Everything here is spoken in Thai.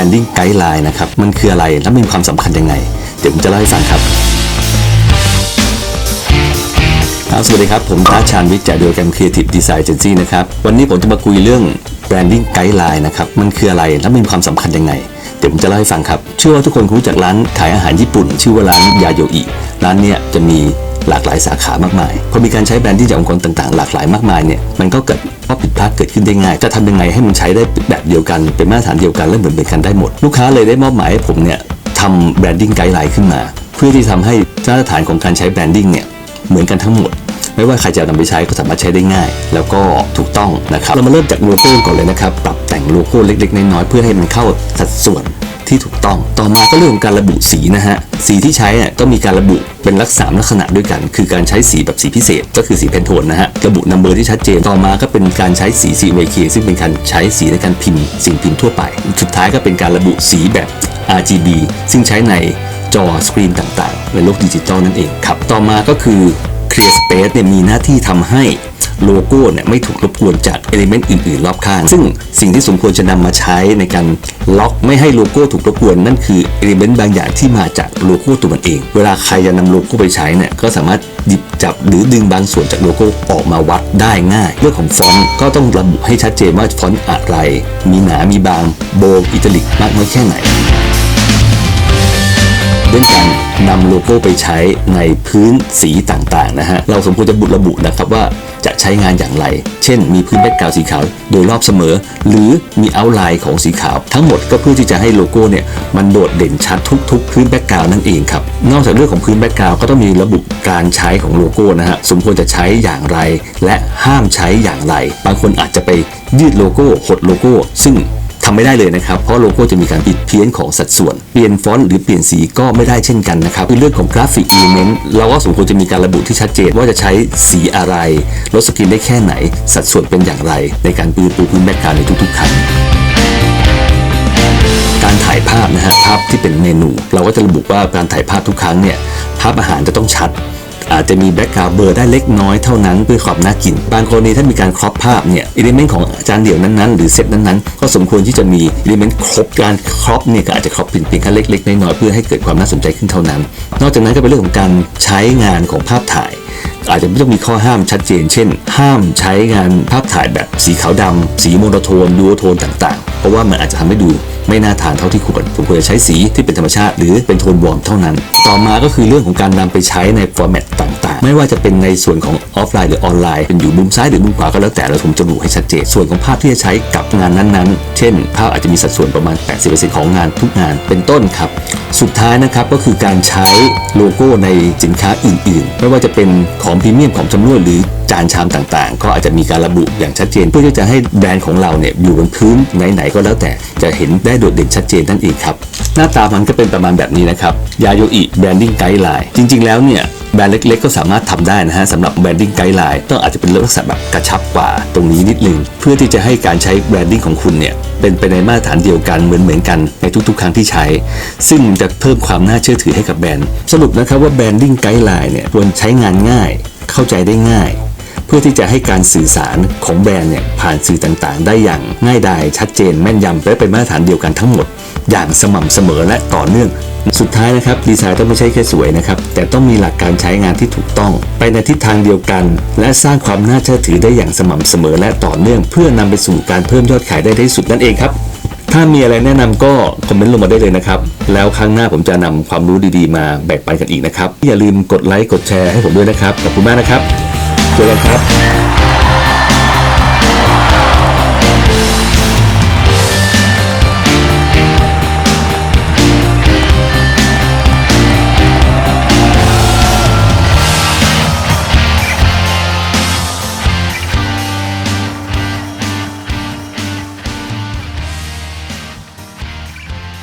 branding guideline นะครับ มันคืออะไรและมีความสำคัญยังไง เดี๋ยวผมจะเล่าให้ฟังครับครับสวัสดีครับ ผมทัชชานวิจากเดียวกัน Creative Design Agency นะครับ วันนี้ผมจะมาคุยเรื่อง branding guideline นะครับ มันคืออะไรและมีความสำคัญยังไงเดี๋ยวผมจะเล่าให้ฟังครับ เชื่อว่าทุกคนรู้จักร้านขายอาหารญี่ปุ่น ชื่อว่าร้านยาโยอิ ร้านเนี้ยจะมี หลากหลายสาขามากมายพอมีการใช้แบรนดิ้งจากองค์กรต่างๆ หลากหลายมากมายเนี่ยมันก็เกิดข้อผิดพลาดเกิดขึ้นได้ง่าย จะทำยังไงให้มันใช้ได้แบบเดียวกัน เป็นมาตรฐานเดียวกันและเหมือนเป็นกันได้หมด ลูกค้าเลยได้มอบหมายให้ผมเนี่ยทำแบรนดิ้งไกด์ไลน์ขึ้นมา เพื่อที่ทำให้มาตรฐานของการใช้แบรนดิ้งเนี่ยเหมือนกันทั้งหมดไม่ว่าใครจะนำไปใช้ก็สามารถใช้ได้ง่าย แล้วก็ถูกต้องนะครับ เรามาเริ่มจากโลโก้ก่อนเลยนะครับ ปรับแต่งโลโก้เล็กๆ น้อยๆเพื่อให้มันเข้าสัดส่วน ที่ถูกต้อง ต่อมาก็เรื่องของการระบุสีนะฮะ สีที่ใช้อะต้องมีการระบุเป็นลักษณะลักษณะด้วยกัน คือการใช้สีแบบสีพิเศษ ก็คือสีเพนโทนนะฮะ ระบุนัมเบอร์ที่ชัดเจน ต่อมาก็เป็นการใช้สี CMYK ซึ่งเป็นการใช้สีในการพิมพ์ สิ่งพิมพ์ทั่วไป สุดท้ายก็เป็นการระบุสีแบบ RGB ซึ่งใช้ในจอสกรีนต่างๆ ในโลกดิจิตอลนั่นเองครับ ต่อมาก็คือ Clear Space เนี่ยมีหน้าที่ทำให้โลโก้เนี่ยไม่ถูกรบกวนจากเอลิเมนต์อื่นๆ รอบข้าง ซึ่งสิ่งที่สมควรจะนำมาใช้ในการล็อกไม่ให้โลโก้ถูกรบกวน นั่นคือเอลิเมนต์บางอย่างที่มาจากโลโก้ตัวมันเอง เวลาใครจะนำโลโก้ไปใช้เนี่ยก็สามารถหยิบจับหรือดึงบางส่วนจากโลโก้ออกมาวัดได้ง่าย เรื่องของฟอนต์ก็ต้องระบุให้ชัดเจนว่าฟอนต์อะไร มีหนา มีบาง โบว์อิตาลิกมากน้อยแค่ไหนเรื่องการ นำโลโก้ไปใช้ในพื้นสีต่างๆนะฮะเราสมควรจะบุระบุนะครับว่าจะใช้งานอย่างไร เช่น มีพื้นแบ็กกราวสีขาวโดยรอบเสมอ หรือมีเอาท์ไลน์ของสีขาว ทั้งหมดก็เพื่อที่จะให้โลโก้เนี่ยมันโดดเด่นชัดทุก ๆ พื้นแบ็กกราวนั่นเองครับ นอกจากเรื่องของพื้นแบ็กกราวก็ต้องมีระบุการใช้ของโลโก้นะฮะ สมควรจะใช้อย่างไร และห้ามใช้อย่างไร บางคนอาจจะไปยืดโลโก้หดโลโก้ ซึ่ง ทำไม่ได้เลยนะครับ เพราะโลโก้จะมีการผิดเพี้ยนของสัดส่วน เปลี่ยนฟอนต์หรือเปลี่ยนสีก็ไม่ได้เช่นกันนะครับคือเรื่องของกราฟิกอิเลเมนต์เราก็สมควรจะมีการระบุที่ชัดเจนว่าจะใช้สีอะไร ลดสกรีนได้แค่ไหน สัดส่วนเป็นอย่างไร ในการปูปูพื้นแบ็กกราวในทุกๆครั้งการถ่ายภาพนะฮะภาพที่เป็นเมนู เราก็จะระบุว่าการถ่ายภาพทุกครั้งเนี่ยภาพอาหารจะต้องชัด อาจจะมีแบ็กกราวด์เบลอได้เล็กน้อยเท่านั้นเพื่อความน่ากิน บางกรณีถ้ามีการครอปภาพเนี่ยอิเลเมนต์ของจานเดี่ยวนั้นๆ หรือเซตนั้นๆ ก็สมควรที่จะมีอิเลเมนต์ครบการครอปเนี่ยก็อาจจะครอปเพียงแค่เล็กๆน้อยๆเพื่อให้เกิดความน่าสนใจขึ้นเท่านั้น นอกจากนั้นก็เป็นเรื่องของการใช้งานของภาพถ่ายอาจจะไม่ต้องมีข้อห้ามชัดเจน เช่น ห้ามใช้งานภาพถ่ายแบบสีขาวดำ สีโมโนโทนดูโทนต่างๆ เพราะว่ามันอาจจะทำให้ดู ไม่น่าทานเท่าที่ควรผมควรจะใช้สีที่เป็นธรรมชาติ หรือเป็นโทนวอร์มเท่านั้น ต่อมาก็คือเรื่องของการนำไปใช้ในฟอร์แมตต่างๆ ไม่ว่าจะเป็นในส่วนของออฟไลน์หรือออนไลน์เป็นอยู่มุมซ้ายหรือมุมขวาก็แล้วแต่เราผมจะระบุให้ชัดเจนส่วนของภาพที่จะใช้กับงานนั้นๆ เช่น ภาพอาจจะมีสัดส่วนประมาณ 80%ของงานทุกงานเป็นต้นครับ สุดท้ายนะครับก็คือการใช้โลโก้ในสินค้าอื่น ๆ ไม่ว่าจะเป็นของพรีเมียมของจำนวนหรือ จานชามต่างๆ ก็อาจจะมีการระบุอย่างชัดเจน เพื่อที่จะให้แบรนด์ของเราเนี่ยอยู่บนพื้นไหนๆก็แล้วแต่จะเห็นได้โดดเด่นชัดเจนนั่นเองครับ หน้าตามันก็เป็นประมาณแบบนี้นะครับยาโยอิแบรนดิ้งไกด์ไลน์จริง ๆ แล้วเนี่ยแบรนด์เล็กๆ ก็สามารถทำได้นะฮะสำหรับแบรนดิ้งไกด์ไลน์ต้องอาจจะเป็นลักษณะแบบกระชับกว่าตรงนี้นิดนึงเพื่อที่จะให้การใช้แบรนดิ้งของคุณเนี่ยเป็นไปในมาตรฐานเดียวกันเหมือนๆกันในทุกๆ ครั้งที่ใช้ ซึ่งจะเพิ่มความน่าเชื่อถือให้กับแบรนด์ สรุปนะครับว่าแบรนดิ้งไกด์ไลน์เนี่ยควรใช้งานง่าย เข้าใจได้ง่าย เพื่อที่จะให้การสื่อสารของแบรนด์เนี่ยผ่านสื่อต่างๆ ได้อย่างง่ายดายชัดเจนแม่นยำและเป็นมาตรฐานเดียวกันทั้งหมด อย่างสม่ำเสมอและต่อเนื่อง สุดท้ายนะครับดีไซน์ต้องไม่ใช่แค่สวยนะครับแต่ต้องมีหลักการใช้งานที่ถูกต้อง ไปในทิศทางเดียวกัน และสร้างความน่าเชื่อถือได้อย่างสม่ำเสมอและต่อเนื่อง เพื่อนำไปสู่การเพิ่มยอดขายได้ที่สุดนั่นเองครับถ้ามีอะไรแนะนำก็คอมเมนต์ลงมาได้เลยนะครับ แล้วครั้งหน้าผมจะนำความรู้ดีๆ มาแบ่งปันกันอีกนะครับ อย่าลืมกดไลค์กดแชร์ให้ผมด้วยนะครับ ขอบคุณมากนะครับ เจอกันครับ